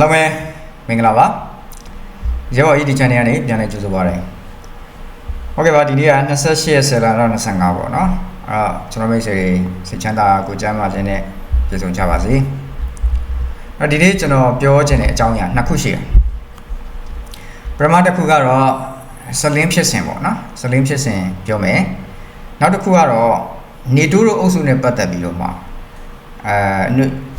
အားလုံးပဲမင်္ဂလာပါရေဘော် ED channel ကနေပြန်လည်ကြိုဆိုပါရစေဟုတ်ကဲ့ပါဒီနေ့က28ရက်10လတော့25ပေါ့နော်အဲ့တော့ကျွန်တော်မိတ်ဆွေတွေစိတ်ချမ်းသာကိုကြမ်းပါခြင်းနဲ့ပြည့်စုံကြပါစေအဲ့တော့ဒီနေ့ကျွန်တော်ပြောချင်တဲ့အကြောင်းအရာနှစ်ခုရှိတယ်ပထမတစ်ခုကတော့စလင်းဖြစ်စဉ်ပေါ့နော်စလင်းဖြစ်စဉ်ပြောမယ်နောက်တစ်ခုကတော့နေတိုးတို့အုပ်စုနဲ့ပတ်သက်ပြီးတော့မှအဲအ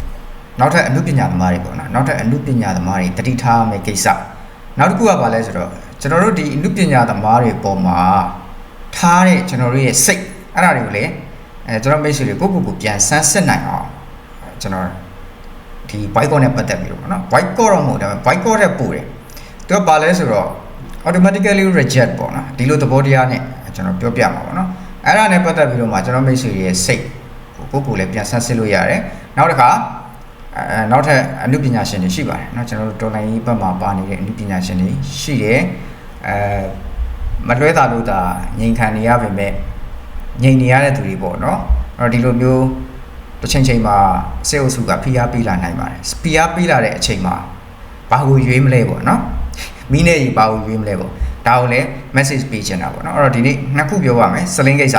နုနောက်ထပ်အမှုပညာသမားတွေပေါ့နော်နောက်ထပ်အမှုပညာသမားတွေတတိထားမယ့်ကိစ္စနောက်တစ်ခုကဘာလဲဆိုတော့ကျွန်တော်တို့ဒီအမှုပညာသမားတွေပေါ်မှာထားတဲ့ကျွန်တော်တို့ရဲ့စိတ်အဲ့ဒါတွေကိုလည်းအဲကျွန်တော်မိတ်ဆွေတွေကိုကိုကိုပြန်ဆန်းစစ်နိုင်အောင်အဲကျွန်တော်ဒီ boycott နဲ့ပတ်သက်ပြီးတော့ပေါ့နော် boycott တော့မဟုတ်ဒါပေမဲ့ boycott တဲ့ပို့တယ်သူကဘာလဲဆိုတော့ automatically reject ပေါ့နော်ဒီလိုသဘောတရားနဲ့ကျွန်တော်ပြောပြမှာပေါ့နော်အဲ့ဒါနဲ့ပတ်သက်ပြီးတော့မှကျွန်တော်မိတ်ဆွေရဲ့စိတ်ကိုကိုကိုလည်းပြန်ဆန်းစစ်လို့ရတယ်နောက်တစ်ခါ အဲနောက်ထပ်အနုပညာရှင်တွေရှိပါတယ်เนาะကျွန်တော်တို့တော်လိုင်းကြီးဘက်မှာပါနေတဲ့အနုပညာရှင်တွေရှိတယ်အဲမလွဲတာလို့သာငြိမ်ခံနေရပါပဲငြိမ်နေရတဲ့သူတွေပေါ့เนาะအဲ့တော့ဒီလိုမျိုးတစ်ချိန်ချိန်မှာစေအုပ်စုကဖိအားပေးလာနိုင်ပါတယ်ဖိအားပေးလာတဲ့အချိန်မှာဘာကိုရွေးမလဲပေါ့เนาะမိနဲ့ကြီးဘာကိုရွေးမလဲပေါ့ဒါကိုလည်း message ပေးချင်တာပေါ့เนาะအဲ့တော့ဒီနေ့နှစ်ခုပြောပါမယ်စလင်းကိစ္စ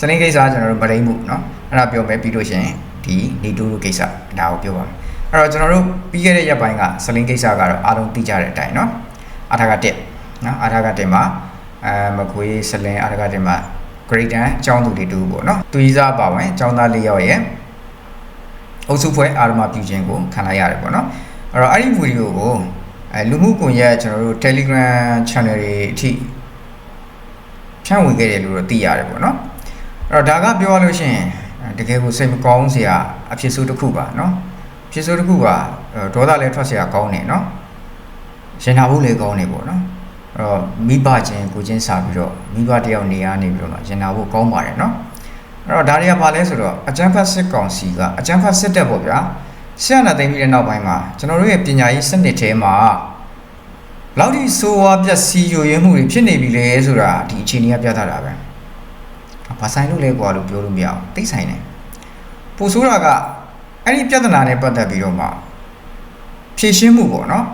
စလင်းကိစ္စကကျွန်တော်တို့မရိမ့်မှုเนาะအဲ့ဒါပြောမယ်ပြီးလို့ရှိရင် ဒီနေတိုးတို့ကိစ္စဒါကိုပြောပါမယ်အဲ့တော့ကျွန်တော်တို့ပြီးခဲ့တဲ့ရက်ပိုင်းကစလင်းကိစ္စကတော့အားလုံးသိကြတဲ့အတိုင်းเนาะအာထာကတက်နော်အာထာကတက်မှာအဲမကွေးစလင်းအာထာကတက်မှာ grade 10အကြောင်းသူတွေတူပေါ့နော်သူကြီးစားပါဝင်အကြောင်းသား၄ယောက်ရဲ့အုပ်စုဖွဲ့အာရမပြုခြင်းကိုခံလိုက်ရတယ်ပေါ့နော်အဲ့တော့အဲ့ဒီဗီဒီယိုကိုအဲလူမှုကွန်ရက်ကျွန်တော်တို့ Telegram channel တွေအထိဖြန့်ဝေခဲ့တယ်လို့တော့သိရတယ်ပေါ့နော်အဲ့တော့ဒါကပြောရလို့ရှိရင် တကယ်ကိုစိတ်မကောင်းစရာအဖြစ်ဆိုးတစ်ခုပါနော်ဖြစ်ဆိုးတစ်ခုကဒေါသလည်းထွက်စရာကောင်းတယ်နော်ရင်နာဖို့လည်းကောင်းတယ်ပေါ့နော်အဲ့တော့မိဘချင်းကိုချင်းစာပြီးတော့မိဘတယောက်နေရနေပြီးတော့ရင်နာဖို့ကောင်းပါတယ်နော်အဲ့တော့ဒါတွေကဘာလဲဆိုတော့အကျံဖတ်စစ်ကောင်စီကအကျံဖတ်စစ်တက်ပေါ့ဗျာဆရာနာသိပြီးတဲ့နောက်ပိုင်းမှာကျွန်တော်တို့ရဲ့ပညာရေးစနစ်ထဲမှာလောက်ဒီဆိုးဝါးပျက်စီးယိုယွင်းမှုတွေဖြစ်နေပြီလေဆိုတာဒီအခြေအနေကပြသတာပဲ။ဘာဆိုင်လို့လဲကွာလို့ပြောလို့မရအောင်တိတ်ဆိုင်တယ် ပိုဆိုးတာကအဲ့ဒီပြဿနာနဲ့ပတ်သက်ပြီးတော့မှဖြည့်ရှင်းမှုပေါ့နော်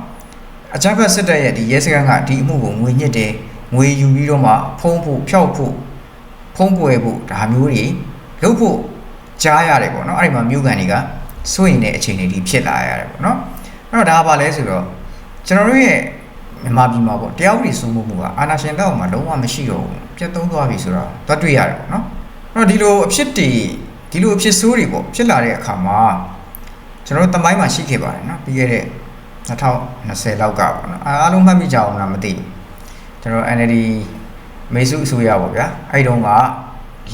အကြမ်းဖက်စစ်တပ်ရဲ့ဒီရဲစခန်းကဒီအမှုကိုငွေညစ်တယ်ငွေယူပြီးတော့မှဖုံးဖို့ဖျောက်ဖို့ဖုံးပွယ်ဖို့ဒါမျိုးတွေလုပ်ဖို့ကြားရတယ်ပေါ့နော်အဲ့ဒီမှာမြို့ကန်တွေကစိုးရင်တဲ့အခြေအနေတွေဖြစ်လာရတယ်ပေါ့နော်အဲ့တော့ဒါကဘာလဲဆိုတော့ကျွန်တော်တို့ရဲ့မြန်မာပြည်မှာပေါ့တရားဥပဒေစိုးမိုးမှုကအာဏာရှင်လက်အောက်မှာလုံးဝမရှိတော့ဘူးပြတ်သုံးသွားပြီဆိုတော့သွားတွေ့ရတယ်ပေါ့နော်အဲ့တော့ဒီလိုအဖြစ်တွေ ဒီလိုအဖြစ်ဆိုးတွေပေါ့ဖြစ်လာတဲ့အခါမှာကျွန်တော်တို့တမိုင်းမှာရှိခဲ့ပါတယ်နော်ပြီးခဲ့တဲ့2020လောက်ကပေါ့နော်အားလုံးမှတ်မိကြအောင်လားမသိဘူးကျွန်တော် NLD မေစုအစိုးရပေါ့ဗျာအဲ့တုန်းက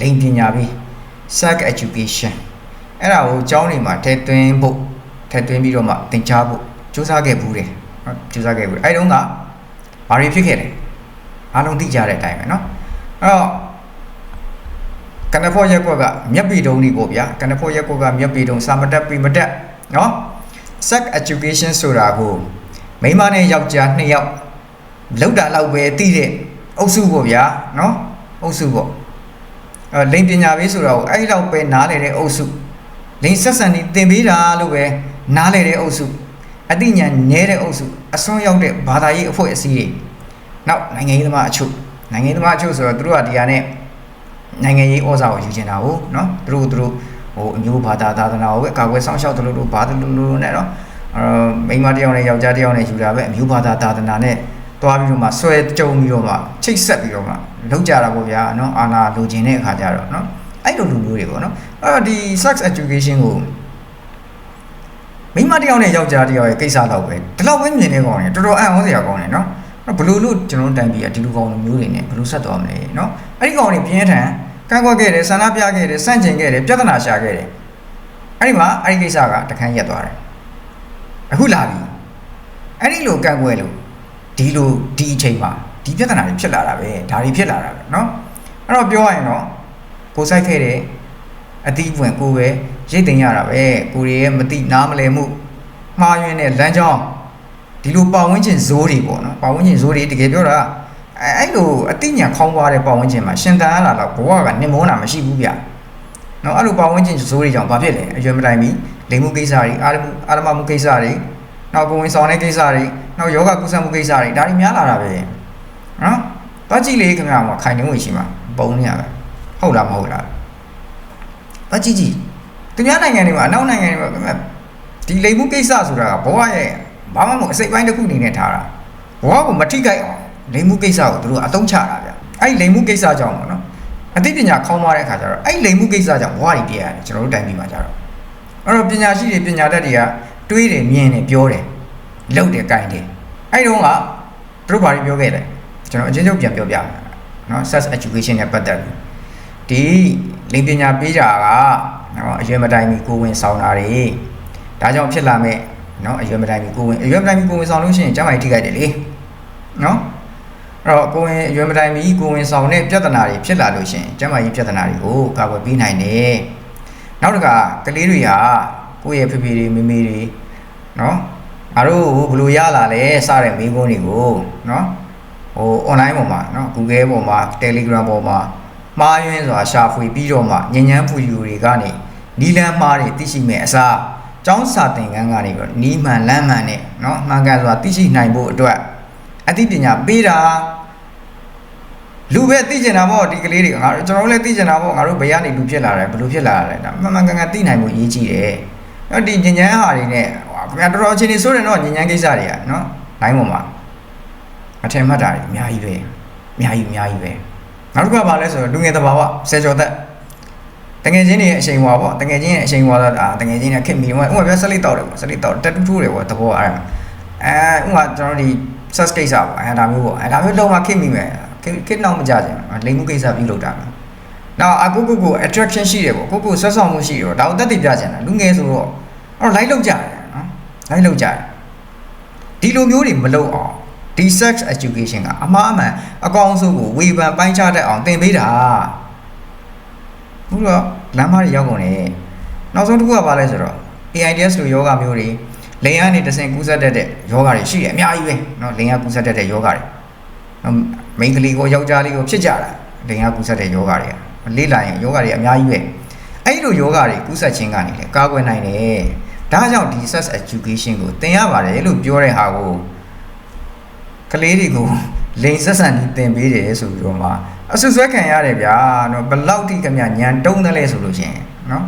လိမ်ပညာပြီး SAC education အဲ့ဒါကိုကျောင်းတွေမှာထည့်သွင်းဖို့ထည့်သွင်းပြီးတော့မှသင်ကြားဖို့စူးစမ်းခဲ့ဘူးတယ်နော်စူးစမ်းခဲ့ဘူးအဲ့တုန်းကဘာတွေဖြစ်ခဲ့လဲအားလုံးသိကြတဲ့အတိုင်းပဲနော်အဲ့တော့ ကနဖောရက်ကွက်ကမြက်ပီတုံးဒီပေါ့ဗျာကနဖောရက်ကွက်ကမြက်ပီတုံးစာမတက်ပြီမတက်เนาะ sex education ဆိုတာကိုမိန်းမနဲ့ယောက်ျားနှစ်ယောက်လောက်တာလောက်ပဲသိတဲ့အုပ်စုပေါ့ဗျာเนาะအုပ်စုပေါ့အဲလိင်ပညာပေးဆိုတာကိုအဲ့ဒီလောက်ပဲနားလေတဲ့အုပ်စုလိင်ဆက်ဆံနေသင်ပေးတာလို့ပဲနားလေတဲ့အုပ်စုအသိဉာဏ်နည်းတဲ့အုပ်စုအစွန်းရောက်တဲ့ဘာသာရေးအဖွဲ့အစည်းတွေနောက်နိုင်ငံရေးသမားအချို့နိုင်ငံရေးသမားအချို့ဆိုတော့သူတို့ကဒီဟာနဲ့ နိုင်ငံရေးဩဇာကိုယူကျင်တာကိုနော်သူတို့သူတို့ဟိုအမျိုးဘာသာသာသနာကိုပဲအကာအကွယ်ဆောင်ရှောက်တယ်လို့လို့ဘာလို့လို့နဲ့နော်အဲမိန်းမတယောက်နဲ့ယောက်ျားတယောက်နဲ့ယူတာပဲအမျိုးဘာသာသာသနာနဲ့တွားပြီးတော့မှဆွဲကြုံပြီးတော့မှချိတ်ဆက်ပြီးတော့မှလောက်ကြတာပေါ့ဗျာနော်အာနာလိုချင်တဲ့အခါကျတော့နော်အဲ့လိုလူမျိုးတွေပေါ့နော်အဲ့တော့ဒီ sex education ကိုမိန်းမတယောက်နဲ့ယောက်ျားတယောက်ရဲ့ကိစ္စတော့ပဲဒီလောက်ပဲမြင်နေကောင်းတယ်တော်တော်အံ့ဩစရာကောင်းတယ်နော်ဘလို့လို့ကျွန်တော်တိုင်ပြီးဒီလိုကောင်းမျိုးတွေနဲ့ဘလို့ဆက်သွားမလဲနော်အဲ့ဒီကောင်တွေပြင်းထန် ကန့်ကွက်ခဲ့တယ်ဆန္ဒပြခဲ့တယ်စန့်ကျင်ခဲ့တယ်ပြဿနာရှာခဲ့တယ်အဲ့ဒီမှာအဲ့ဒီကိစ္စကတခန်းရက်သွားတယ်အခုလာပြီအဲ့ဒီလိုကန့်ကွက်လို့ဒီလိုဒီအချိန်မှာဒီပြဿနာတွေဖြစ်လာတာပဲဒါတွေဖြစ်လာတာပဲเนาะအဲ့တော့ပြောရရင်တော့ကိုစိုက်ခဲ့တယ်အတိအပွင့်ကိုပဲရိတ်တင်ရတာပဲကိုရီရဲ့မတိနားမလဲမှုမှားယွင်းတဲ့လမ်းကြောင်းဒီလိုပတ်ဝန်းကျင်ဇိုးတွေပေါ့နော်ပတ်ဝန်းကျင်ဇိုးတွေတကယ်ပြောတာ အဲအဲ့လိုအတိညာခေါင်းပွားတဲ့ပတ်ဝန်းကျင်မှာရှင်တန်ရလာတော့ဘဝကနှင်မောတာမရှိဘူးဗျနော်အဲ့လိုပတ်ဝန်းကျင်ဇိုးတွေကြောင့်ဘာဖြစ်လဲအရွယ်မတိုင်မီလိမ်မှုကိစ္စတွေအာရမှုအာရမမှုကိစ္စတွေနောက်ကိုဝင်ဆောင်တဲ့ကိစ္စတွေနောက်ယောဂကုသမှုကိစ္စတွေဒါတွေများလာတာပဲနော်သွားကြည့်လေခင်ဗျာမှာခိုင်နေဝင်ရှိမှာပုံနေရပဲဟုတ်လားမဟုတ်လားသွားကြည့်ကြည့်သူများနိုင်ငံတွေမှာအနောက်နိုင်ငံတွေမှာခင်ဗျာဒီလိမ်မှုကိစ္စဆိုတာကဘဝရဲ့ဘာမှမဟုတ်အစိတ်ပိုင်းတစ်ခုအနေနဲ့ထားတာဘဝကိုမထိခိုက်အောင် လိမ်မှုကိစ္စကိုသူတို့အသုံးချတာဗျအဲ့ဒီလိမ်မှုကိစ္စကြောင့်ပေါ့နော်အသိပညာခေါင်းသွားတဲ့အခါကျတော့အဲ့ဒီလိမ်မှုကိစ္စကြောင့်ဘဝတွေပြရတယ်ကျွန်တော်တို့တိုင်းပြည်မှာကြတော့အဲ့တော့ပညာရှိတွေပညာတတ်တွေကတွေးတယ်မြင်တယ်ပြောတယ်လုပ်တယ်ကြိုင်တယ်အဲ့တုန်းကသူတို့ဘာတွေပြောခဲ့လဲကျွန်တော်အချင်းချင်းပြန်ပြောပြမယ်နော် sex education နဲ့ပတ်သက်ပြီးဒီလိမ်ပညာပေးတာကနော်အရွယ်မတိုင်မီကိုဝင်ဆောင်တာတွေဒါကြောင့်ဖြစ်လာမဲ့နော်အရွယ်မတိုင်မီကိုဝင်အရွယ်မတိုင်မီကိုဝင်ဆောင်လို့ရှိရင်ကျန်းမာရေးထိခိုက်တယ်လေနော် အဲ့တော့ကိုဝင်အရွယ်မတိုင်မီကိုဝင်ဆောင်တဲ့ပြဿနာတွေဖြစ်လာလို့ရှိရင်ကျန်းမာရေးပြဿနာတွေကိုကာကွယ်ပေးနိုင်တယ်နောက်တစ်ခါကလေးတွေဟာကိုယ့်ရဲ့ဖေဖေတွေမေမေတွေနော်ငါတို့ဘယ်လိုရလာလဲစတဲ့မိကုန်းတွေကိုနော်ဟို online ပေါ်မှာနော် Google ပေါ်မှာ Telegram ပေါ်မှာမှားယွင်းစွာရှာဖွေပြီးတော့မှညဉ့်ညမ်းဖူယူတွေကနေနီလန်းမှားတွေသိရှိမဲ့အစားကျောင်းစာသင်ခန်းကနေပြီးတော့နီးမှန်လမ်းမှန်နဲ့နော်မှန်ကန်စွာသိရှိနိုင်ဖို့အတွက် အသိပညာပေးတာလူပဲသိကျင်တာပေါ့ဒီကလေးတွေကငါတို့ကျွန်တော်တို့လည်းသိကျင်တာပေါ့ငါတို့ဘယ်ကနေလူဖြစ်လာတယ်ဘယ်လိုဖြစ်လာတယ်ဒါမှန်မှန်ကန်ကန်သိနိုင်ဖို့အရေးကြီးတယ်နော်ဒီညဉ့်ညမ်းဟာတွေနဲ့ဟိုခင်ဗျာတော်တော်အချင်းနေဆိုတယ်နော်ညဉ့်ညမ်းကိစ္စတွေကနော်နိုင်ပေါ်မှာမထင်မှတ်တာတွေအများကြီးပဲအများကြီးအများကြီးပဲနောက်တစ်ခါပါလဲဆိုတော့လူငယ်တဘာဝဆယ်ကျော်သက်တငယ်ချင်းတွေရဲ့အချိန်ဟွာပေါ့တငယ်ချင်းရဲ့အချိန်ဟွာတော့အာတငယ်ချင်းတွေခက်မီဥပမာဥပမာပြဆက်လိတောက်တယ်ပေါ့ဆက်လိတောက်တက်တူးထိုးတယ်ပေါ့သဘောအဲ့ဒါအဲဥပမာကျွန်တော်တို့ဒီ sex ကိစ္စပေါ့အဲဒါမျိုးပေါ့အဲဒါမျိုးလုံးဝခက်မိမယ်ခက်ခက်နောက်မကြခြင်းလိမ်မှုကိစ္စပြုလုပ်တာပဲနောက်အကုကုကို attraction ရှိတယ်ပေါ့ကိုကိုဆက်ဆောင်မှုရှိတယ်ပေါ့ဒါကိုတက်တည်ပြချင်တာလူငယ်ဆိုတော့အဲ့တော့ live လောက်ကြတယ်နော် live လောက်ကြတယ်ဒီလိုမျိုးတွေမလုပ်အောင်ဒီ sex education ကအမှားအမှန်အကောင်ဆုံးကိုဝေဖန်ပိုင်းခြားတတ်အောင်သင်ပေးတာဘူးတော့လမ်းမတွေရောက်ကုန်တယ်နောက်ဆုံးတစ်ခုကဘာလဲဆိုတော့ AIDS လိုယောဂမျိုးတွေ လိန်ကနေတဆင့်ကူးစက်တတ်တဲ့ယောဂါတွေရှိတယ်အများကြီးပဲနော်လိန်ကကူးစက်တတ်တဲ့ယောဂါတွေနော်မိန်းကလေးကိုယောက်ျားလေးကိုဖြစ်ကြတာလိန်ကကူးစက်တဲ့ယောဂါတွေကလေးလာရင်ယောဂါတွေအများကြီးပဲအဲ့လိုယောဂါတွေကူးစက်ခြင်းကနေလည်းကာကွယ်နိုင်တယ်ဒါကြောင့်ဒီ sex education ကိုသင်ရပါတယ်လို့ပြောတဲ့ဟာကိုကလေးတွေကိုလိန်ဆက်ဆံပြီးသင်ပေးတယ်ဆိုပြီးတော့မှအဆွဆွဲခံရတယ်ဗျာနော်ဘလောက်ထိခင်ဗျညံတုံးတယ်လဲဆိုလို့ရှင်နော်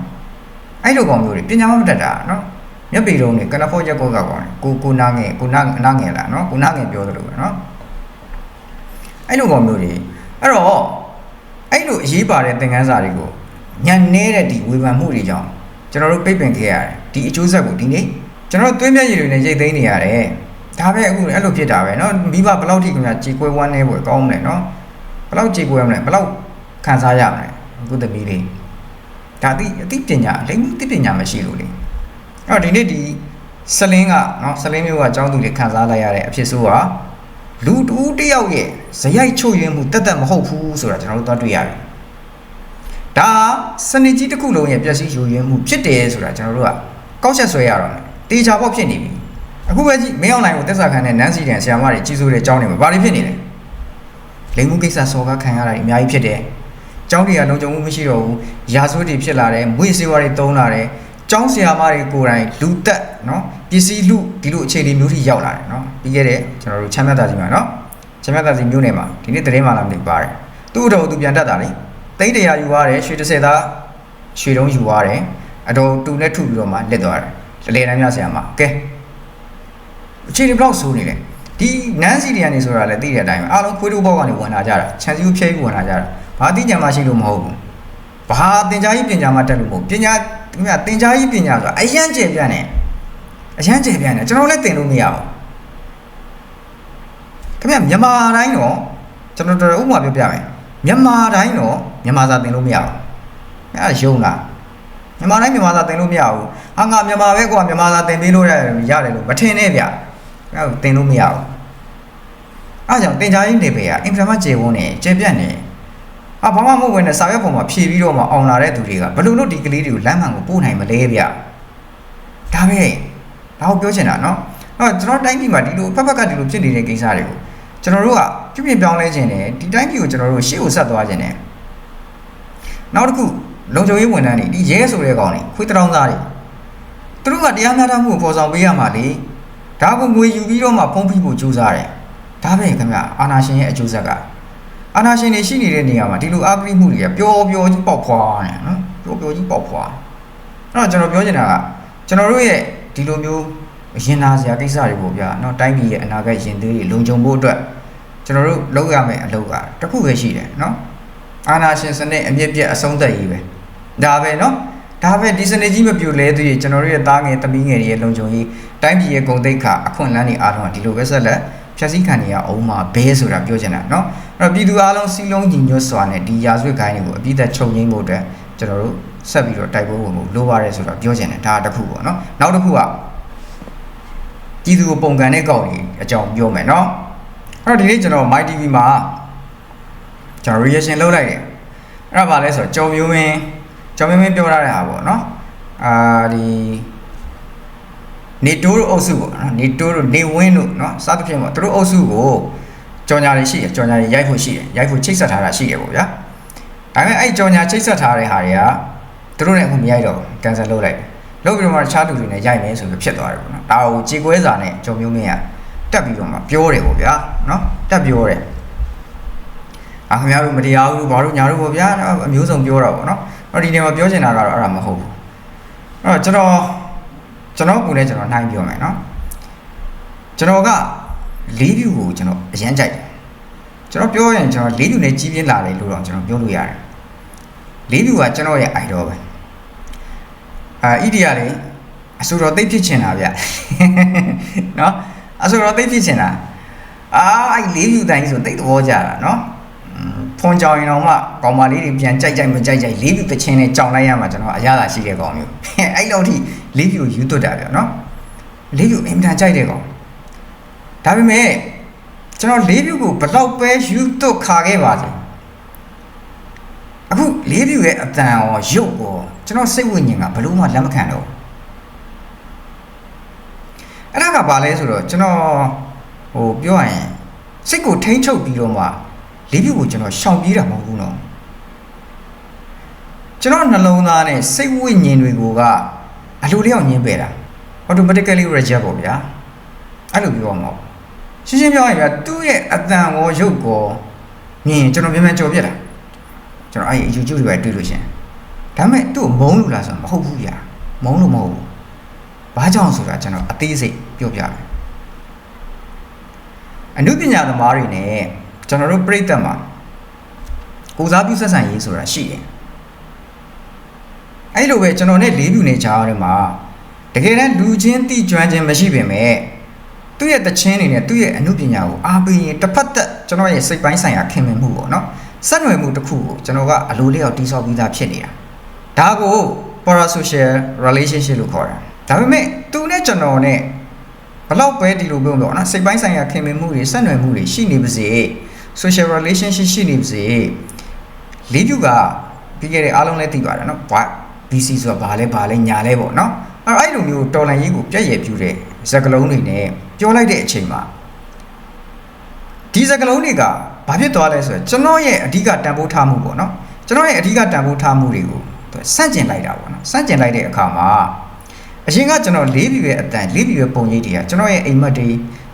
အဲ့လိုကောင်မျိုးတွေပညာမတတ်တာနော် မျက်ပေတုံးတွေကနဖောရက်ကောကကောင်ကိုကိုနာငယ်ကိုနာနာငယ်လားနော်ကိုနာငယ်ပြောသလိုပဲနော်အဲ့လိုကောင်မျိုးတွေအဲ့တော့အဲ့လိုအရေးပါတဲ့သင်ခန်းစာတွေကိုညံနေတဲ့ဒီဝေဖန်မှုတွေကြောင့်ကျွန်တော်တို့ပြိပင်ခဲ့ရတယ်ဒီအကျိုးဆက်ကိုဒီနေ့ကျွန်တော်တို့သွေးမျက်ရည်တွေနဲ့ရိတ်သိမ်းနေရတယ်ဒါပဲအခုအဲ့လိုဖြစ်တာပဲเนาะမိဘဘယ်လောက်ထိခင်ဗျာကြေကွဲဝမ်းနေဖို့ကောင်းမလဲเนาะဘယ်လောက်ကြေကွဲမလဲဘယ်လောက်ခံစားရမလဲအခုသမီးလေးဒါအသိအသိပညာလိမ့်မှုအသိပညာမရှိလို့လေ အဲ့ဒီနေ့ဒီဆလင်းကနော်ဆလင်းမျိုးကចောင်းသူတွေခံစားလိုက်ရတဲ့အဖြစ်ဆိုးကလူတူတယောက်ရဲ့ဇရိုက်ချို့ယွင်းမှုတက်တက်မဟုတ်ဘူးဆိုတာကျွန်တော်တို့သွားတွေ့ရတယ်။ဒါစနစ်ကြီးတစ်ခုလုံးရဲ့ပျက်စီးယိုယွင်းမှုဖြစ်တယ်ဆိုတာကျွန်တော်တို့ကကောက်ချက်ဆွဲရတော့တယ်။တေချာပေါက်ဖြစ်နေပြီ။အခုပဲကြည့်မင်းအွန်လိုင်းကိုတက်ဆာခံတဲ့နန်းစီတန်ဆရာမတွေကြီးစိုးတဲ့ចောင်းတွေမှာဘာတွေဖြစ်နေလဲ။လိမ်မှုကိစ္စစော်ကားခံရတာအများကြီးဖြစ်တယ်။ကျောင်းတွေကလုံခြုံမှုမရှိတော့ဘူးရာဇဝတ်တွေဖြစ်လာတယ်၊မွေစေဝါတွေတုံးလာတယ်။ ကျောင်းဆရာမတွေကိုယ်တိုင်လူတက်နော်ပစ္စည်းလူဒီလိုအခြေအနေမျိုးထိရောက်လာတယ်နော်ပြီးခဲ့တဲ့ကျွန်တော်တို့ချမ်းမြတ်တာစီမှာနော်ချမ်းမြတ်တာစီမျိုးနယ်မှာဒီနေ့သတင်းမှလာမသိပါတယ်သူ့အတော်သူပြန်တက်တာလေတိတ်တရာယူရတယ်ရွှေတစ်ဆယ်သားရွှေတုံးယူရတယ်အတော်တူနဲ့ထုပြီးတော့မှလက်သွားတယ်လေလေတန်းမြဆရာမကဲအခြေအနေဘယ်လောက်ဆိုးနေလဲဒီနန်းစီတွေကနေဆိုတာလည်းသိတဲ့အတိုင်းပဲအားလုံးခွေးတို့ဘောက်ကနေဝင်လာကြတာခြံစည်းကိုဖြဲပြီးဝင်လာကြတာဘာသိညာမှရှိလို့မဟုတ်ဘူး ဘာသင်ကြားရေးပညာမှတက်လို့မဟုတ်ပညာဒီမှာသင်ကြားရေးပညာဆိုတာအရန်ကျယ်ပြန့်တယ်အရန်ကျယ်ပြန့်တယ်ကျွန်တော်လည်းသင်လို့မရဘူးခင်ဗျမြန်မာတိုင်းတော့ကျွန်တော်တို့ဥပမာပြောပြမယ်မြန်မာတိုင်းတော့မြန်မာစာသင်လို့မရဘူးအဲ့ဒါယုံလားမြန်မာတိုင်းမြန်မာစာသင်လို့မရဘူးဟာငါမြန်မာပဲကွာမြန်မာစာသင်ပေးလို့ရတယ်ရတယ်လို့မထင်နဲ့ဗျအဲ့ဒါသင်လို့မရဘူးအဲ့ကြောင့်သင်ကြားရေးနေပေကအင်တာနက်ကျေဝန်းနေကျေပြန့်နေ အဘာမှမဟုတ်ဝင်နဲ့စာရွက်ပေါ်မှာဖြည့်ပြီးတော့မှအောင်လာတဲ့သူတွေကဘယ်လိုလုပ်ဒီကလေးတွေကိုလမ်းမှန်ကိုပို့နိုင်မလဲဗျဒါပဲဒါကိုပြောချင်တာနော်အဲ့တော့ကျွန်တော်တိုင်းပြည်မှာဒီလိုဖက်ဖက်ကဒီလိုဖြစ်နေတဲ့ကိစ္စတွေကိုကျွန်တော်တို့ကပြုပြင်ပြောင်းလဲခြင်းနဲ့ဒီတိုင်းပြည်ကိုကျွန်တော်တို့ရှေ့ကိုဆက်သွားခြင်းနဲ့နောက်တစ်ခုလုံခြုံရေးဝန်ထမ်းတွေဒီရဲဆိုတဲ့ကောင်တွေခွေးတောင်းသားတွေသူတို့ကတရားမျှတမှုကိုပေါ်ဆောင်ပေးရမှာလေဒါကိုငွေယူပြီးတော့မှဖုံးဖိဖို့ကြိုးစားတယ်ဒါပဲခင်ဗျအာနာရှင်ရဲ့အကျိုးဆက်က အာနာရှင်တွေရှိနေတဲ့နေရာမှာဒီလိုအာဂရိမှုတွေကပျော်ပျော်ကြီးပေါက်ဖွာနေနော်ပျော်ပျော်ကြီးပေါက်ဖွာအဲ့တော့ကျွန်တော်ပြောချင်တာကကျွန်တော်တို့ရဲ့ဒီလိုမျိုးရင်နာစရာကိစ္စတွေပေါ့ဗျာနော်တိုင်းပြည်ရဲ့အနာဂတ်ရင်သွေးတွေလုံခြုံဖို့အတွက်ကျွန်တော်တို့လုပ်ရမယ့်အလုပ်ကတစ်ခုပဲရှိတယ်နော်အာနာရှင်စနစ်အမြင့်ပြတ်အဆုံးသက်ကြီးပဲဒါပဲနော်ဒါပဲဒီစနစ်ကြီးမပြိုလဲသေးရင်ကျွန်တော်တို့ရဲ့သားငယ်သမီးငယ်တွေရဲ့လုံခြုံရေးတိုင်းပြည်ရဲ့ဂုဏ်သိက္ခာအခွင့်အလမ်းတွေအားလုံးကဒီလိုပဲဆက်လက် ဖြည့်ဆည်းခံနေရအောင်မှာဘဲဆိုတာပြောချင်တာเนาะအဲ့တော့ပြည်သူအားလုံးစီလုံးညီညွတ်စွာနဲ့ဒီရာဇဝတ်ခိုင်းတွေကိုအပြည့်သက်ချုပ်ငိမ့်ဖို့အတွက်ကျွန်တော်တို့ဆက်ပြီးတော့တိုက်ပွဲဝင်ဖို့လိုပါတယ်ဆိုတာပြောချင်တယ်ဒါတစ်ခုပေါ့เนาะနောက်တစ်ခုကပြည်သူကိုပုံကန်တဲ့ကောက်တွေအကြောင်းပြောမယ်เนาะအဲ့တော့ဒီနေ့ကျွန်တော် My TV မှာကျွန်တော် reaction လုပ်လိုက်တယ်အဲ့ဒါဘာလဲဆိုတော့ကြော်မျိုးမင်းကြော်မျိုးမင်းပြောထားတဲ့ဟာပေါ့เนาะအာဒီ နေတိုးတို့အုပ်စုပေါ့နော်နေတိုးတို့နေဝင်းတို့နော်စသဖြင့်ပေါ့သူတို့အုပ်စုကိုကြော်ညာတွေရှိတယ်ကြော်ညာတွေရိုက်ဖို့ရှိတယ်ရိုက်ဖို့ချိတ်ဆက်ထားတာရှိတယ်ပေါ့ဗျာဒါပေမဲ့အဲ့ကြော်ညာချိတ်ဆက်ထားတဲ့ဟာတွေကသူတို့နဲ့အခုမရိုက်တော့ကန်ဆယ်လုပ်လိုက်လုပ်ပြီးတော့မှတခြားသူတွေနဲ့ရိုက်မယ်ဆိုပြီးဖြစ်သွားတယ်ပေါ့နော်ဒါကိုကြေကွဲစာနဲ့ကြော်မျိုးမင်းကတက်ပြီးတော့မှပြောတယ်ပေါ့ဗျာနော်တက်ပြောတယ်အာခင်ဗျားတို့မတရားဘူးဘာလို့ညာတို့ပေါ့ဗျာအမျိုးစုံပြောတာပေါ့နော်အဲ့ဒီနေရာမှာပြောချင်တာကတော့အဲ့ဒါမဟုတ်ဘူးအဲ့တော့ကျွန်တော် ကျွန်တော်ကိုလည်းကျွန်တော်နှိုင်းပြောမယ်နော်ကျွန်တော်ကလေးဖြူကိုကျွန်တော်အရန်ကြိုက်တယ်ကျွန်တော်ပြောရင်ကျွန်တော်လေးဖြူနဲ့ကြီးပြင်းလာတယ်လို့တော့ကျွန်တော်ပြောလို့ရတယ်လေးဖြူကကျွန်တော်ရဲ့ idol ပဲအာဣဒီယာလေအဆိုတော်သိပ်ဖြစ်ချင်တာဗျနော်အဆိုတော်သိပ်ဖြစ်ချင်တာအာအဲ့လေးဖြူတိုင်းဆိုသိပ်သဘောကျတာနော် ဖုန်ကြောင်ရင်တော့မှကောင်မလေးတွေပြန်ကြိုက်ကြိုက်မကြိုက်ကြိုက်လေးဖြူတစ်ချင်းနဲ့ကြောင်လိုက်ရမှာကျွန်တော်အရသာရှိတဲ့ကောင်မျိုးအဲ့လောက်ထိလေးဖြူယူသွတ်တာဗျနော်လေးဖြူအင်မတန်ကြိုက်တဲ့ကောင်ဒါပေမဲ့ကျွန်တော်လေးဖြူကိုဘလောက်ပဲယူသွတ်ခါခဲ့ပါစေအခုလေးဖြူရဲ့အတန်ရောရုပ်ရောကျွန်တော်စိတ်ဝိညာဉ်ကဘလို့မှလက်မခံတော့အဲ့ဒါကဘာလဲဆိုတော့ကျွန်တော်ဟိုပြောရရင်စိတ်ကိုထိမ့်ချုပ်ပြီးတော့မှ လေးဖြူကိုကျွန်တော်ရှောင်ပြေးတာမဟုတ်ဘူးနော်ကျွန်တော်နှလုံးသားနဲ့စိတ်ဝိညာဉ်တွေကိုကအလိုလျောက်ညင်းပယ်တာ automatically reject ပေါ့ဗျာအဲ့လိုပြောမှာရှင်းရှင်းပြောရင်ဗျာသူ့ရဲ့အတန်ရောရုပ်ကောမြင်ကျွန်တော်မြန်မြန်ကြော်ပြက်တာကျွန်တော်အဲ့ဒီ YouTube တွေပဲတွေ့လို့ရှင်ဒါပေမဲ့သူ့ကိုမုန်းလို့လားဆိုတော့မဟုတ်ဘူးဗျာမုန်းလို့မဟုတ်ဘူးဘာကြောင့်ဆိုတာကျွန်တော်အသေးစိတ်ပြောပြမယ်အနုပညာသမားတွေနဲ့ ကျွန်တော်တို့ပြိတ္တမှာကိုစားပြုဆက်ဆံရေးဆိုတာရှိတယ်အဲ့လိုပဲကျွန်တော်နဲ့လေးပြူနေကြရတယ်မှာတကယ်တမ်းလူချင်းတိကျွမ်းခြင်းမရှိပင်မဲ့သူ့ရဲ့တခြင်းနေနဲ့သူ့ရဲ့အမှုပညာကိုအားပေးရင်တစ်ဖက်သက်ကျွန်တော်ရဲ့စိတ်ပိုင်းဆိုင်ရာခင်မင်မှုပေါ့နော်ဆက်နွယ်မှုတစ်ခုကိုကျွန်တော်ကအလိုလျောက်တိဆောက်ပြီးသားဖြစ်နေတာဒါကို parasocial relationship လို့ခေါ်တာဒါပေမဲ့သူနဲ့ကျွန်တော်နဲ့ဘလောက်ပဲဒီလိုပြောလို့နော်စိတ်ပိုင်းဆိုင်ရာခင်မင်မှုတွေဆက်နွယ်မှုတွေရှိနေပါစေ social relationship ရှိနေပါစေလေးပြူကပြီးခဲ့တဲ့အားလုံးလည်းသိပါတယ်နော် BC ဆိုတာဘာလဲဘာလဲညာလဲပေါ့နော်အဲ့အဲ့လိုမျိုးတော်လန်ရေးကိုပြည့်ရပြူတဲ့ဇက်ကလုံးတွေနဲ့ပြောလိုက်တဲ့အချိန်မှာဒီဇက်ကလုံးတွေကဘာဖြစ်သွားလဲဆိုတော့ကျွန်တော်ရဲ့အဓိကတန်ဖိုးထားမှုပေါ့နော်ကျွန်တော်ရဲ့အဓိကတန်ဖိုးထားမှုတွေကိုစန့်ကျင်လိုက်တာပေါ့နော်စန့်ကျင်လိုက်တဲ့အခါမှာအရင်ကကျွန်တော်လေးပြီပဲအတန်လေးပြီပဲပုံရိပ်တွေကကျွန်တော်ရဲ့အိမ်မက်တွေ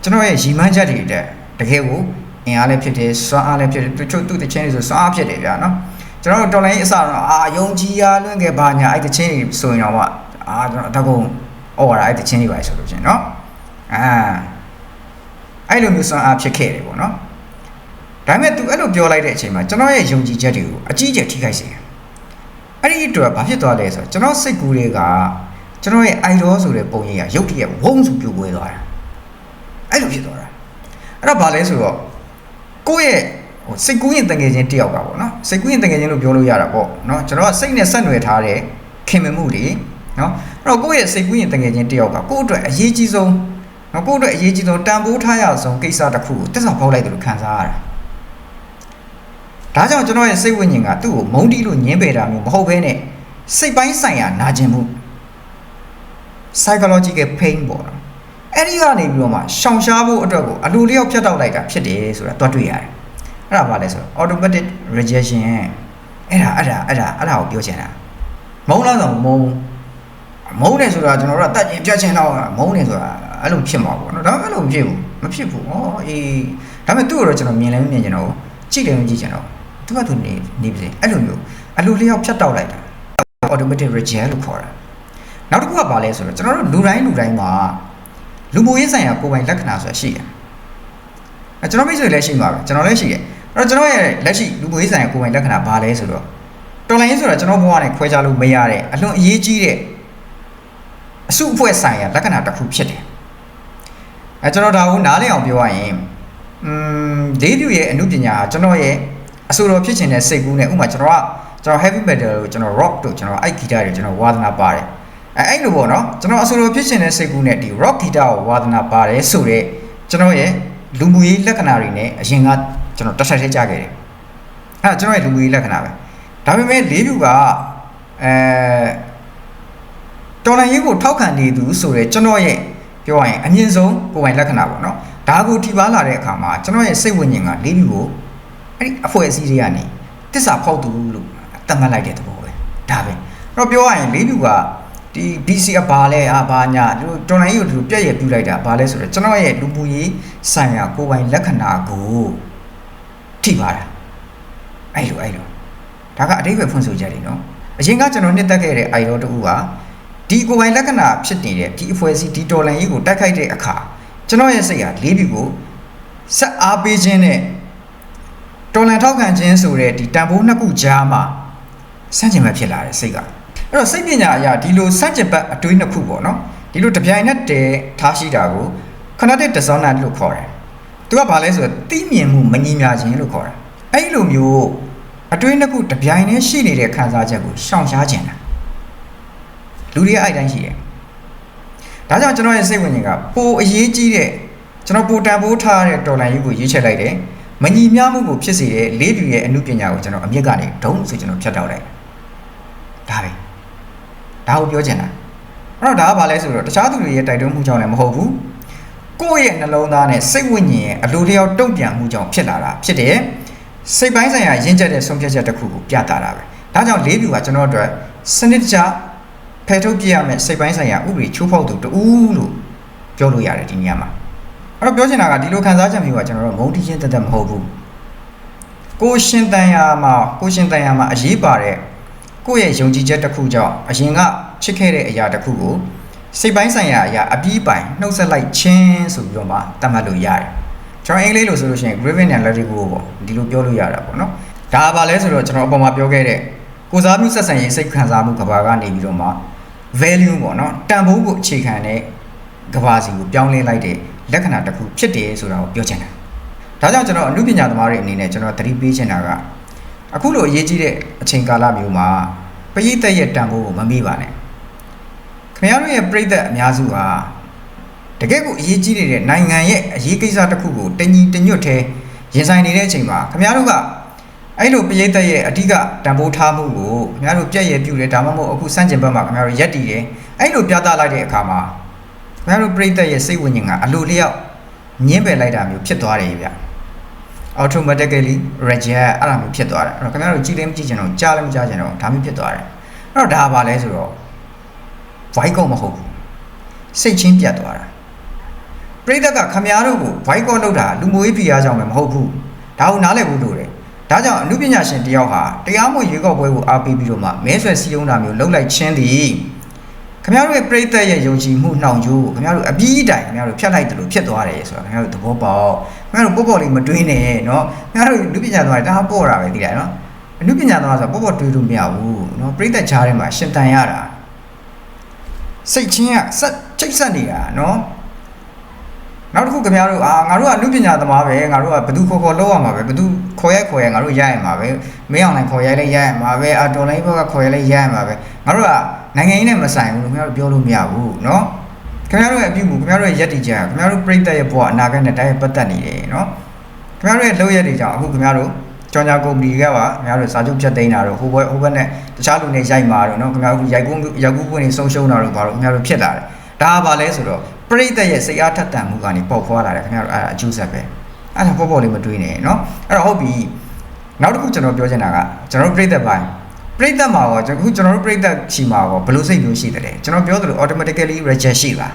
ကျွန်တော်ရဲ့ရီမန်းချက်တွေတဲ့တကယ်ကို အင်အားလည်းဖြစ်တယ်စွမ်းအားလည်းဖြစ်တယ်သူတို့သူ့တချင်းတွေဆိုစွမ်းအားဖြစ်တယ်ဗျာနော်ကျွန်တော်တို့တော်လိုင်းအစတော့အာယုံကြည်ရလွင့်ခဲ့ပါညာအဲ့တချင်းတွေဆိုရင်တော့အာကျွန်တော်တကုံဩဝါဒအဲ့တချင်းတွေပါဆိုလို့ချင်းနော်အာအဲ့လိုမျိုးစွမ်းအားဖြစ်ခဲ့တယ်ပေါ့နော်ဒါပေမဲ့ तू အဲ့လိုပြောလိုက်တဲ့အချိန်မှာကျွန်တော်ရဲ့ယုံကြည်ချက်တွေကိုအကြီးအကျယ်ထိခိုက်စေတယ်အဲ့ဒီအတွက်ဘာဖြစ်သွားလဲဆိုတော့ကျွန်တော်စိတ်ကူးတွေကကျွန်တော်ရဲ့ idol ဆိုတဲ့ပုံရိပ်ကရုပ်တရက်ဝုန်းစုပြိုကွဲသွားတာအဲ့လိုဖြစ်သွားတာအဲ့တော့ဘာလဲဆိုတော့ ကိုယ့်ရဲ့ဟိုစိတ်ကူးရင်တငယ်ချင်းတယောက်ကပေါ့နော်စိတ်ကူးရင်တငယ်ချင်းလို့ပြောလို့ရတာပေါ့နော်ကျွန်တော်ကစိတ်နဲ့ဆက်နွယ်ထားတဲ့ခင်မင်မှုတွေနော်အဲ့တော့ကိုယ့်ရဲ့စိတ်ကူးရင်တငယ်ချင်းတယောက်ကကိုယ့်အတွက်အရေးကြီးဆုံးနော်ကိုယ့်အတွက်အရေးကြီးဆုံးတန်ဖိုးထားရဆုံးကိစ္စတစ်ခုကိုတက်ဆောင်ဖောက်လိုက်တယ်လို့ခံစားရတာဒါကြောင့်ကျွန်တော်ရဲ့စိတ်ဝိညာဉ်ကသူ့ကိုမုန်းတီးလို့ညင်းပယ်တာမျိုးမဟုတ်ဘဲနဲ့စိတ်ပိုင်းဆိုင်ရာနာကျင်မှု psychological pain ပေါ့နော် အဲ့ဒီကနေပြီးတော့မှရှောင်ရှားဖို့အတွက်ကိုအလိုလျောက်ဖြတ်တောက်လိုက်တာဖြစ်တယ်ဆိုတာတွတ်တွေ့ရတယ်အဲ့ဒါဘာလဲဆိုတော့ automatic rejection အဲ့ဒါအဲ့ဒါအဲ့ဒါအဲ့ဒါကိုပြောချင်တာမုန်းလားဆိုမုန်းမုန်းတယ်ဆိုတာကျွန်တော်တို့ကတတ်ကျင်ပြတ်ချင်တော့မုန်းတယ်ဆိုတာအဲ့လိုဖြစ်မှာပေါ့နော်ဒါပေမဲ့အဲ့လိုမဖြစ်ဘူးမဖြစ်ဘူးဩအေးဒါပေမဲ့သူ့ကိုတော့ကျွန်တော်မြင်လည်းမမြင်ချင်တော့ဘူးကြည့်လည်းမကြည့်ချင်တော့ဘူးသူကသူနေနေပါစေအဲ့လိုမျိုးအလိုလျောက်ဖြတ်တောက်လိုက်တာ automatic reject လို့ခေါ်တာနောက်တစ်ခုကဘာလဲဆိုတော့ကျွန်တော်တို့လူတိုင်းလူတိုင်းမှာ လူမှုရေးဆိုင်ရာကိုယ်ပိုင်လက္ခဏာဆိုတာရှိတယ်အဲကျွန်တော်မိတ်ဆွေလည်းရှိမှာပဲကျွန်တော်လည်းရှိတယ်အဲ့တော့ကျွန်တော်ရဲ့လက်ရှိလူမှုရေးဆိုင်ရာကိုယ်ပိုင်လက္ခဏာဘာလဲဆိုတော့တော်လိုင်းရေးဆိုတာကျွန်တော်ဘဝနဲ့ခွဲခြားလို့မရတဲ့အလွန်အရေးကြီးတဲ့အစုအဖွဲ့ဆိုင်ရာလက္ခဏာတစ်ခုဖြစ်တယ်အဲကျွန်တော်ဒါကိုနားလည်အောင်ပြောရရင်อืมဒေးသူရဲ့အမှုပညာဟာကျွန်တော်ရဲ့အဆိုတော်ဖြစ်ချင်တဲ့စိတ်ကူးနဲ့ဥပမာကျွန်တော်ကကျွန်တော် heavy metal ကိုကျွန်တော် rock တို့ကျွန်တော်အိုက်ဂီတတွေကျွန်တော်ဝါသနာပါတယ် အဲအဲ့လိုပေါ့နော်ကျွန်တော်အဆိုတော်ဖြစ်ချင်တဲ့စိတ်ကူးနဲ့ဒီ rock ဂီတကိုဝါသနာပါတယ်ဆိုတော့ကျွန်တော်ရဲ့လူမှုရေးလက္ခဏာတွေနဲ့အရင်ကကျွန်တော်တစ်ဆက်ထဲကြားခဲ့တယ်အဲ့ဒါကျွန်တော်ရဲ့လူမှုရေးလက္ခဏာပဲဒါပေမဲ့လေးဖြူကအဲတော်လိုင်းရေးကိုထောက်ခံနေသူဆိုတဲ့ကျွန်တော်ရဲ့ပြောရရင်အမြင့်ဆုံးကိုယ်ပိုင်လက္ခဏာပေါ့နော်ဒါကိုထိပါလာတဲ့အခါမှာကျွန်တော်ရဲ့စိတ်ဝိညာဉ်ကလေးဖြူကိုအဲ့ဒီအဖွဲ့အစည်းတွေကနေတစ္ဆာဖောက်သူလို့သတ်မှတ်လိုက်တဲ့သဘောပဲဒါပဲအဲ့တော့ပြောရရင်လေးဖြူက ဒီ BC အဘာလဲအဘာညာဒီလိုတော်လိုင်းရေးကိုဒီလိုပြည့်ရပြူလိုက်တာဘာလဲဆိုတော့ကျွန်တော်ရဲ့လူမှုရေးဆိုင်ရာကိုယ်ပိုင်လက္ခဏာကိုထိပါတာအဲ့လိုအဲ့လိုဒါကအတိတ်ပဲဖွင့်ဆိုချက်တွေနော်အရင်ကကျွန်တော်နှစ်သက်ခဲ့တဲ့အိုင်ရောတူကဒီကိုယ်ပိုင်လက္ခဏာဖြစ်နေတဲ့ဒီအဖွဲ့အစည်းဒီတော်လန်ရေးကိုတိုက်ခိုက်တဲ့အခါကျွန်တော်ရဲ့စိတ်ဟာလေးပြီကိုဆက်အားပေးခြင်းနဲ့တော်လန်ထောက်ခံခြင်းဆိုတဲ့ဒီတန်ဖိုးနှစ်ခုကြားမှာစန့်ကျင်ဘက်ဖြစ်လာတဲ့စိတ်က အဲ့တော့စိတ်ပညာအရာဒီလိုစန့်ကျင်ဘက်အတွေးနှစ်ခုပေါ့နော်ဒီလိုတပြိုင်နက်တည်းထားရှိတာကို cognitive dissonance လို့ခေါ်တယ်သူကဘာလဲဆိုတော့သိမြင်မှုမညီမျှခြင်းလို့ခေါ်တယ်အဲ့လိုမျိုးအတွေးနှစ်ခုတပြိုင်တည်းရှိနေတဲ့ခံစားချက်ကိုရှောင်ရှားခြင်းတာလူတွေအဲ့တိုင်းရှိတယ်ဒါကြောင့်ကျွန်တော်ရဲ့စိတ်ဝင်ရင်ကပိုအရေးကြီးတဲ့ကျွန်တော်ပိုတန်ဖိုးထားတဲ့တော်လန်ရေးကိုရွေးချယ်လိုက်တယ်မညီမျှမှုကိုဖြစ်စေတဲ့လေးပြူရဲ့အမှုပညာကိုကျွန်တော်အမြင့်ကနေဒုံဆိုကျွန်တော်ဖြတ်တောက်လိုက်ဒါပဲ ဒါကိုပြောချင်တာအဲ့တော့ဒါကဘာလဲဆိုတော့တခြားသူတွေရဲ့တိုက်တွန်းမှုကြောင့်လည်းမဟုတ်ဘူးကိုယ့်ရဲ့နှလုံးသားနဲ့စိတ်ဝိညာဉ်ရဲ့အလိုလျောက်တုံ့ပြန်မှုကြောင့်ဖြစ်လာတာဖြစ်တယ်စိတ်ပိုင်းဆိုင်ရာရင့်ကျက်တဲ့ဆုံးဖြတ်ချက်တစ်ခုကိုပြတာတာပဲဒါကြောင့်လေးပြူကကျွန်တော်တို့စနစ်တကျဖယ်ထုတ်ပြရမယ်စိတ်ပိုင်းဆိုင်ရာဥပဒေချိုးဖောက်သူတူလို့ပြောလို့ရတယ်ဒီနေရာမှာအဲ့တော့ပြောချင်တာကဒီလိုခံစားချက်မျိုးကကျွန်တော်တို့မုန်းတီးခြင်းတသက်မဟုတ်ဘူးကိုရှင်တန်ရာမှာကိုရှင်တန်ရာမှာအရေးပါတဲ့ ကိုယ့်ရဲ့ယုံကြည်ချက်တစ်ခုကြောင့်အရင်ကချစ်ခဲ့တဲ့အရာတစ်ခုကိုစိတ်ပိုင်းဆိုင်ရာအရာအပြီးပိုင်နှုတ်ဆက်လိုက်ခြင်းဆိုပြီးတော့မှသတ်မှတ်လို့ရတယ်ကျွန်တော်အင်္ဂလိပ်လိုဆိုလို့ရှိရင် grieving and letting go ပေါ့ဒီလိုပြောလို့ရတာပေါ့နော်ဒါကဘာလဲဆိုတော့ကျွန်တော်အပေါ်မှာပြောခဲ့တဲ့ကိုစားမှုဆက်ဆံရေးစိတ်ခံစားမှုကဘာကနေပြီးတော့မှ value ပေါ့နော်တန်ဖိုးကိုအခြေခံတဲ့ကဘာစီကိုပြောင်းလဲလိုက်တဲ့လက္ခဏာတစ်ခုဖြစ်တယ်ဆိုတာကိုပြောချင်တယ်ဒါကြောင့်ကျွန်တော်အမှုပညာသမားတွေအနေနဲ့ကျွန်တော်သတိပေးချင်တာက အခုလိုအရေးကြီးတဲ့အချိန်ကာလမျိုးမှာပရိသတ်ရဲ့တန်ဖိုးကိုမမေ့ပါနဲ့ခင်ဗျားတို့ရဲ့ပရိသတ်အများစုဟာတကယ့်ကိုအရေးကြီးနေတဲ့နိုင်ငံရဲ့အရေးကိစ္စတစ်ခုကိုတညီတညွတ်ထဲရင်ဆိုင်နေတဲ့အချိန်မှာခင်ဗျားတို့ကအဲ့လိုပရိသတ်ရဲ့အဓိကတန်ဖိုးထားမှုကိုခင်ဗျားတို့ပြည့်ရပြုတယ်ဒါမှမဟုတ်အခုစန့်ကျင်ဘက်မှာခင်ဗျားတို့ရက်တည်တယ်အဲ့လိုပြသလိုက်တဲ့အခါမှာခင်ဗျားတို့ပရိသတ်ရဲ့စိတ်ဝိညာဉ်ကအလိုလျောက်ညှင်းပယ်လိုက်တာမျိုးဖြစ်သွားတယ်ဗျ automatically reject အဲ့ဒါမျိုးဖြစ်သွားတယ်အဲ့တော့ခင်ဗျားတို့ကြည့်လည်းမကြည့်ချင်တော့ကြားလည်းမကြားချင်တော့ဒါမျိုးဖြစ်သွားတယ်အဲ့တော့ဒါကဘာလဲဆိုတော့ voice ကောမဟုတ်ဘူးစိတ်ချင်းပြတ်သွားတာပရိသတ်ကခမည်းတော်ကို voice ကောလောက်တာလူမျိုးရေးဖိအားကြောင့်ပဲမဟုတ်ဘူးဒါကိုနားလည်ဖို့လိုတယ်ဒါကြောင့်အမှုပညာရှင်တယောက်ဟာတရားမဝင်ရွေးကောက်ပွဲကိုအားပေးပြီးတော့မှမဲဆွယ်စည်းရုံးတာမျိုးလုပ်လိုက်ခြင်းသည် ခင်ဗျားတို့ရဲ့ပြိသက်ရဲ့ယုံကြည်မှုနှောင်ကြိုးကိုခင်ဗျားတို့အပြီးတိုင်ခင်ဗျားတို့ဖျက်လိုက်တယ်လို့ဖြစ်သွားတယ်ဆိုတာခင်ဗျားတို့သဘောပေါက်ခင်ဗျားတို့ပေါ့ပေါ့လေးမတွေးနဲ့เนาะခင်ဗျားတို့လူပညာသမားတအားပေါ့တာပဲသိလားเนาะအမှုပညာသမားဆိုတော့ပေါ့ပေါ့တွေးလို့မရဘူးเนาะပြိသက်ချားထဲမှာရှင်တန်ရတာစိတ်ချင်းကဆက်ချိတ်ဆက်နေတာเนาะနောက်တစ်ခုခင်ဗျားတို့အာငါတို့ကလူပညာသမားပဲငါတို့ကဘယ်သူခေါ်ခေါ်လောက်ရမှာပဲဘယ်သူခေါ်ရိုက်ခေါ်ရိုက်ငါတို့ရရမှာပဲမင်းအောင်လိုင်းခေါ်ရိုက်လိုက်ရရမှာပဲအာတော်လိုင်းဘက်ကခေါ်ရိုက်လိုက်ရရမှာပဲငါတို့က နိုင်ငံရေးနဲ့မဆိုင်ဘူးလို့ခင်ဗျားတို့ပြောလို့မရဘူးเนาะခင်ဗျားတို့ရဲ့အပြုမှုခင်ဗျားတို့ရဲ့ယက်တီချက်ကခင်ဗျားတို့ပြိတ္တရဲ့ဘဝအနာဂတ်နဲ့တိုက်ရိုက်ပတ်သက်နေတယ်เนาะခင်ဗျားတို့ရဲ့လုပ်ရက်တွေကြောင့်အခုခင်ဗျားတို့ကြောင်ညာကုမ္ပဏီကပါခင်ဗျားတို့စာချုပ်ဖြတ်သိမ်းတာတော့ဟိုဘက်ဟိုဘက်နဲ့တခြားလူတွေရိုက်မာတော့เนาะခင်ဗျားတို့ရိုက်ကူးရိုက်ကူးပွင့်နေဆုံးရှုံးတာတော့ဘာလို့ခင်ဗျားတို့ဖြစ်လာတယ်ဒါကဘာလဲဆိုတော့ပရိသတ်ရဲ့စိတ်အားထက်သန်မှုကနေပေါက်ဖွာလာတယ်ခင်ဗျားတို့အဲ့ဒါအကျိုးဆက်ပဲအဲ့ဒါပေါ့ပေါ့လေးမတွေးနဲ့เนาะအဲ့တော့ဟုတ်ပြီနောက်တစ်ခုကျွန်တော်ပြောချင်တာကကျွန်တော်တို့ပရိသတ်ပိုင်း ပရိသတ်မှာရောအခုကျွန်တော်တို့ပရိသတ်ချီမှာရောဘယ်လိုစိတ်မျိုးရှိတယ်လဲကျွန်တော်ပြောသလို automatically reject ရှိလား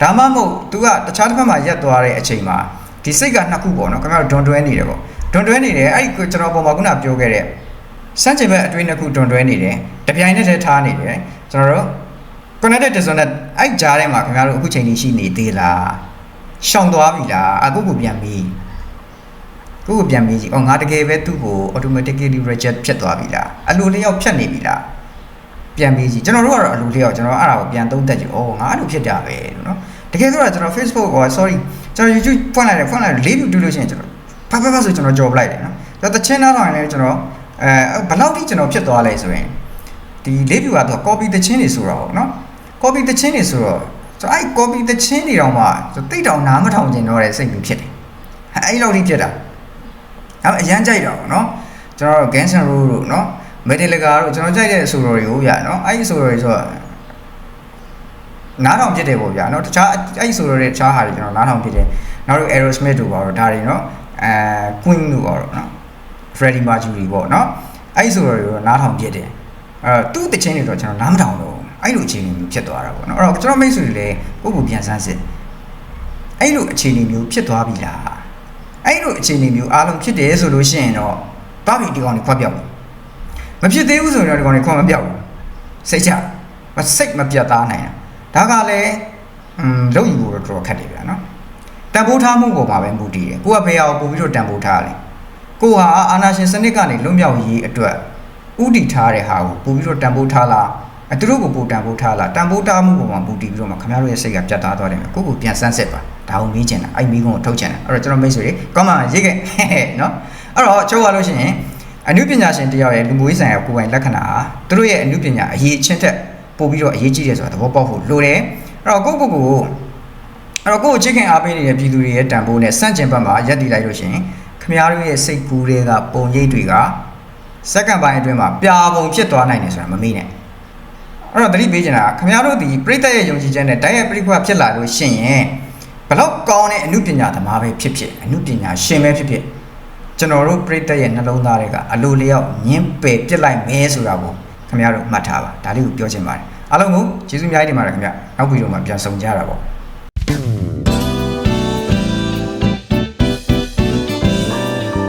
ဒါမှမဟုတ် तू ကတခြားတစ်ဖက်မှာရက်သွားတဲ့အချိန်မှာဒီစိတ်ကနှစ်ခုပေါ့နော်ခင်ဗျားတို့ဒွန်တွဲနေတယ်ပေါ့ဒွန်တွဲနေတယ်အဲ့ဒီကျွန်တော်ပုံမှာခုနပြောခဲ့တဲ့စန့်ကျင်ဘက်အတွင်းနှစ်ခုဒွန်တွဲနေတယ်တပြိုင်နက်တည်းထားနေတယ်ကျွန်တော်တို့ connected dissonant အဲ့ကြားထဲမှာခင်ဗျားတို့အခုချိန်ကြီးရှိနေသေးလားရှောင်သွားပြီလားအခုကိုပြန်ပြီး ကိုကိုပြန်ပြီးကြည့်အော်ငါတကယ်ပဲသူ့ကို automatically reject ဖြစ်သွားပြီလားအလိုလျောက်ဖြတ်နေပြီလားပြန်ပြီးကြည့်ကျွန်တော်တို့ကတော့အလိုလျောက်ကျွန်တော်အဲ့ဒါကိုပြန်သုံးသပ်ကြည့်အော်ငါအဲ့လိုဖြစ်တာပဲလို့နော်တကယ်ဆိုတော့ကျွန်တော် Facebook ဟော sorry ကျွန်တော် YouTube ဖွင့်လိုက်တယ်ဖွင့်လိုက်တယ်လေး view တူလို့ရှိရင်ကျွန်တော်ဖဖဖဆိုကျွန်တော်ကြော်ပလိုက်တယ်နော်ကျွန်တော်တချင်းနားထောင်ရင်လည်းကျွန်တော်အဲဘယ်လောက်ထိကျွန်တော်ဖြစ်သွားလဲဆိုရင်ဒီလေး view ကတော့ copy တချင်းတွေဆိုတော့နော် copy တချင်းတွေဆိုတော့ကျွန်တော်အဲ့ copy တချင်းတွေတော့မှတိတ်တောင်နားမထောင်ကျင်တော့တဲ့စိတ်မျိုးဖြစ်တယ်အဲ့လောက်ထိဖြစ်တာ အဲ့အရန်ကြိုက်တော့နော်ကျွန်တော် Guns N' Roses တို့နော် Metallica တို့ကျွန်တော်ကြိုက်တဲ့အဆိုတော်တွေကိုဗျာနော်အဲ့ဒီအဆိုတော်တွေဆိုတော့နားထောင်ဖြစ်တယ်ပေါ့ဗျာနော်တခြားအဲ့ဒီဆိုတော်တွေတခြားဟာတွေကျွန်တော်နားထောင်ဖြစ်တယ်နောက်တို့ Aerosmith တို့ပါတော့ဒါတွေနော်အဲ Queen တို့ပါတော့နော် Freddie Mercury ပေါ့နော်အဲ့ဒီဆိုတော်တွေကိုနားထောင်ဖြစ်တယ်အဲသူ့တခြင်းတွေတော့ကျွန်တော်နားမထောင်တော့အဲ့လိုအခြေအနေမျိုးဖြစ်သွားတာပေါ့နော်အဲ့တော့ကျွန်တော်မိတ်ဆွေတွေလည်းကိုယ့်ကိုပြန်စမ်းစစ်အဲ့လိုအခြေအနေမျိုးဖြစ်သွားပြီလား အဲ့လိုအခြေအနေမျိုးအားလုံးဖြစ်တယ်ဆိုလို့ရှိရင်တော့ဘာဖြစ်ဒီကောင်တွေခွက်ပြောက်ဘူးမဖြစ်သေးဘူးဆိုရင်တော့ဒီကောင်တွေခွက်မပြောက်ဘူးစိတ်ချမစိတ်မပြတ်သားနိုင်တာဒါကလည်းอืมလုံယူဖို့တော့တော်တော်ခက်တယ်ဗျာနော်တန်ဖိုးထားမှုပေါ်မှာပဲမူတည်တယ်ကိုကဘယ်အောင်ပို့ပြီးတော့တန်ဖိုးထားလဲကိုဟာအာနာရှင်စနစ်ကနေလွတ်မြောက်ရေးအတွက်ဥတီထားတဲ့ဟာကိုပို့ပြီးတော့တန်ဖိုးထားလား အဲသူတို့ကိုပို့တန်ဖိုးထားလားတန်ဖိုးထားမှုပေါ်မှာမူတည်ပြီးတော့မှခင်ဗျားတို့ရဲ့စိတ်ကပြတ်သားသွားတယ်မယ်ကိုကိုပြန်စမ်းစစ်ပါဒါကိုမေးချင်တာအဲ့မိကုန်းကိုထုတ်ချင်တာအဲ့တော့ကျွန်တော်မိတ်ဆွေတွေကောင်းမှရေးခဲ့ဟဲ့နော်အဲ့တော့ချုပ်ရလို့ရှိရင်အနုပညာရှင်တယောက်ရဲ့လူမှုရေးဆိုင်ရာကိုယ်ပိုင်လက္ခဏာဟာသူတို့ရဲ့အနုပညာအရေးချင်းတက်ပို့ပြီးတော့အရေးကြီးတယ်ဆိုတာသဘောပေါက်ဖို့လိုတယ်အဲ့တော့ကိုကိုကိုအဲ့တော့ကိုကိုချစ်ခင်အားပေးနေတဲ့ပြည်သူတွေရဲ့တန်ဖိုးနဲ့စန့်ကျင်ဘက်မှာရက်တည်လိုက်လို့ရှိရင်ခင်ဗျားတို့ရဲ့စိတ်ကူးတွေကပုံရိပ်တွေကစက္ကန့်ပိုင်းအတွင်းမှာပြာပုံဖြစ်သွားနိုင်တယ်ဆိုတာမမေ့နဲ့ အဲ့တော့သတိပေးချင်တာကခင်ဗျားတို့ဒီပြိတ္တရဲ့ယုံကြည်ချက်နဲ့တိုက်ရိုက်ပြိခွဖြစ်လာလို့ရှိရင်ဘလောက်ကောင်းတဲ့အမှုပညာသမားပဲဖြစ်ဖြစ်အမှုပညာရှင်ပဲဖြစ်ဖြစ်ကျွန်တော်တို့ပြိတ္တရဲ့နှလုံးသားတွေကအလိုလျောက်ညင်းပယ်ပြစ်လိုက်မယ်ဆိုတာကိုခင်ဗျားတို့မှတ်ထားပါဒါလေးကိုပြောချင်ပါတယ်အားလုံးကိုကျေးဇူးအများကြီးတင်ပါတယ်ခင်ဗျနောက်ဗီဒီယိုမှာပြန်ဆောင်ကြတာပေါ့